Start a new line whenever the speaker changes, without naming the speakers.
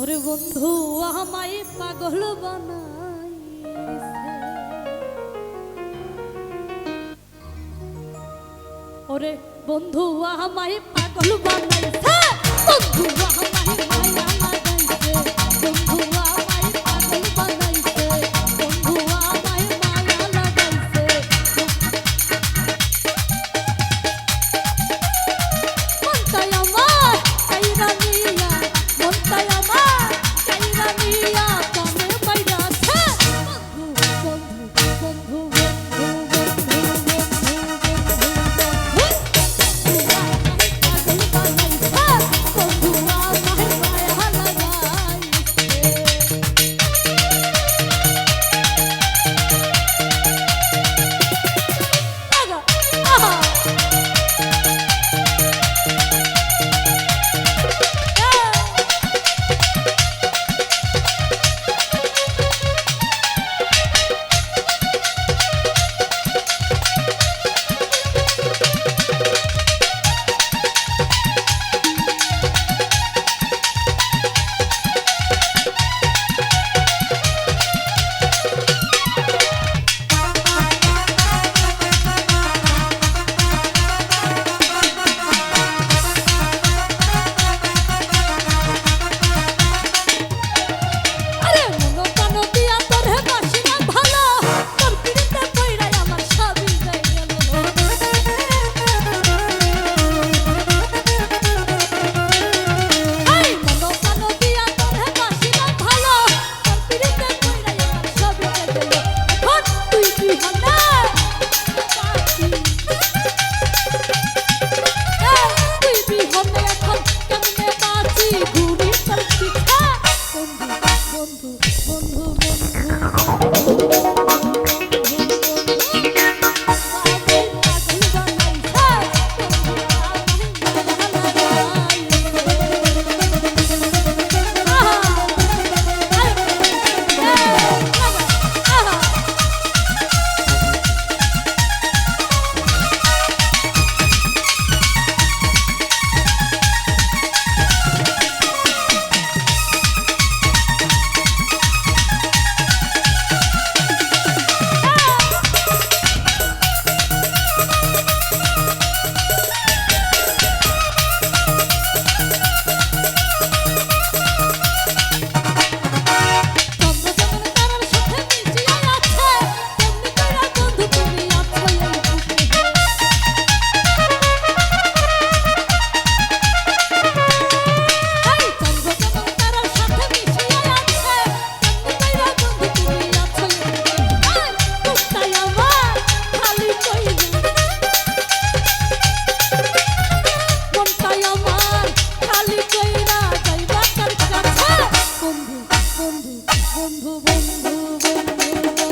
ওরে বন্ধু আমায় পাগল বানাইছে। ওরে বন্ধু আমায় পাগল বানাইছে। বন্ধু বন্ধু বন্ধু